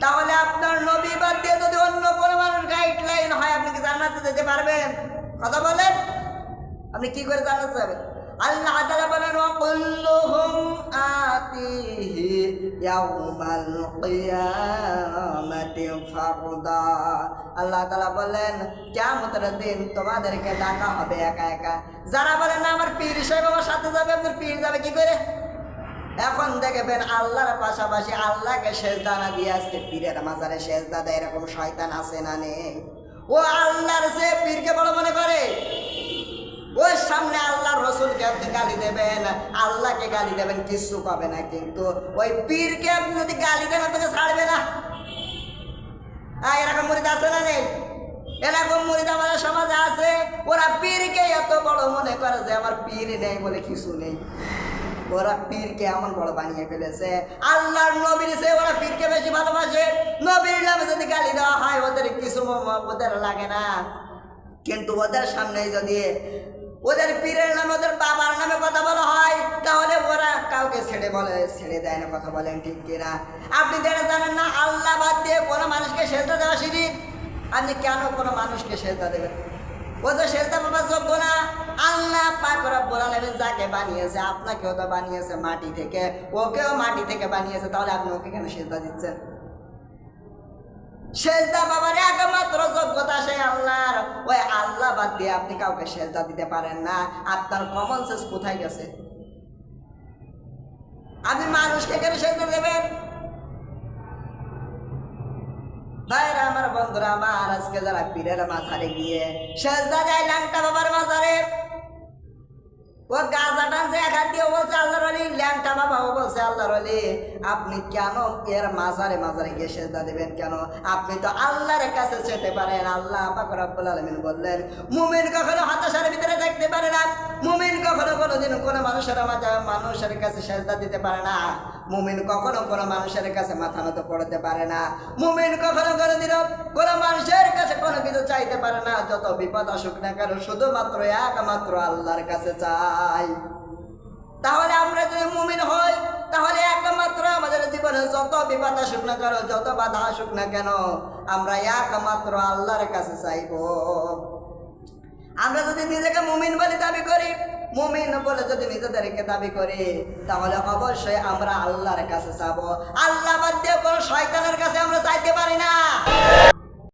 তাহলে আপনার নবী বাদ দিয়ে যদি অন্য কোনো মানুষ গাইডলাইন হয়, আপনি কি জান্নাতে যেতে পারবেন? কথা বলেন। আপনি কি করে জান্নাতে যাবেন? আল্লাহ তাআলা বলেন ওয়া কুল্লুহুম আতিহি ইয়াউমাল কিয়ামাতি ফারদা। আল্লাহ তাআলা বলেন, কিয়ামতের দিন তোমাদেরকে ডাকা হবে একা একা। যারা বলেন, না, আমার পীর সাহেব আমার সাথে যাবে, আপনার পীর যাবে কি করে? এখন দেখবেন আল্লাহর পাশাপাশি আল্লাহকে সেজদা দিয়ে আজকে পীরের মাজারে সেজদা এরকম শয়তান আছে না নেই ও আল্লাহর সে পীরকে বড় মনে করে। ওই সামনে আল্লাহর রসুলকে আপনি গালি দেবেন, আল্লাহকে গালি দেবেন, কিচ্ছু পাবে না কিন্তু। ওই পীরকে আপনি যদি গালি দেন, আপনাকে ছাড়বে না। এরকম মুরিদ আছে না নেই এরকম মুরিদ আমাদের সমাজে আছে, ওরা পীরকে এত বড় মনে করে যে আমার পীর নেই বলে কিছু নেই। ওরা পীরকে এমন বড় বানিয়ে ফেলেছে। আল্লাহর নবীর সে ওরা পীরকে বেশি ভালোবাসে। নবীর নামে যদি গালি দেওয়া হয়, ওদের কিছু ওদের লাগে না। কিন্তু ওদের সামনে যদি ওদের পীরের নামে, ওদের বাবার নামে কথা বলা হয়, তাহলে ওরা কাউকে ছেড়ে বলে, ছেড়ে দেয় না কথা বলেন ঠিক কিনা। আপনি যেটা জানেন না, আল্লাহ বাদ দিয়ে কোনো মানুষকে সেজদা দেওয়া শিরিক। আপনি কেন কোনো মানুষকে সেজদা দেবেন? ও তো সেজদা বাবা যোগ্য না, আল্লাহ পাক রব্বুল আলামিন যাকে বানিয়েছে, আপনাকেও তো বানিয়েছে মাটি থেকে, ওকেও মাটি থেকে বানিয়েছে, তাহলে আপনি ওকে কেন সেজদা দিচ্ছেন? সেজদা বাবার একমাত্র যোগ্যতা সেই আল্লাহর। ওই আল্লাহ বাদ দিয়ে আপনি কাউকে সেজদা দিতে পারেন না। আপনার কমন সেন্স কোথায় গেছে? আপনি মানুষকে কেন সেজদা দেবেন? বন্ধুরা, আমার আজকে যারা পীরের মাথারে গিয়ে দেয়, ল্যাংটা বাবার মাথারে ও গাঁজা টানছে দিয়ে বলছে, আল্লাহর আলী ল্যাংটা বাবা ও বলছে, আল্লাহর আলী আপনি কেন এর মাজারে মাজারে গিয়ে সেজদা দেবেন কেন? আপনি তো আল্লাহর কাছে যেতে পারেন। আল্লাহ আলামিন বললেন, মুমিন কখনো হতাশার ভিতরে থাকতে পারে না। মুমিন কখনো কোনোদিন কোনো মানুষের মাঝে, মানুষের কাছে সেজদা দিতে পারে না। মুমিন কখনো কোনো মানুষের কাছে মাথা নত পড়তে পারে না। মুমিন কখনো কোনোদিনও কোনো মানুষের কাছে কোনো কিছু চাইতে পারে না, যত বিপদ আসুক না কেন, শুধুমাত্র একমাত্র আল্লাহর কাছে চাই। তাহলে আমরা যদি মুমিন হই, তাহলে একমাত্র আমাদের জীবনে যত বিপদ আসুক না কেন, যত বাধা আসুক না কেন, আমরা একমাত্র আল্লাহর কাছে চাইব। আমরা যদি নিজেকে মুমিন বলে দাবি করি, মুমিন বলে যদি নিজেদেরকে দাবি করি, তাহলে অবশ্যই আমরা আল্লাহর কাছে চাবো। আল্লাহ বাদ দিয়ে কোনো শয়তানের কাছে আমরা চাইতে পারি না।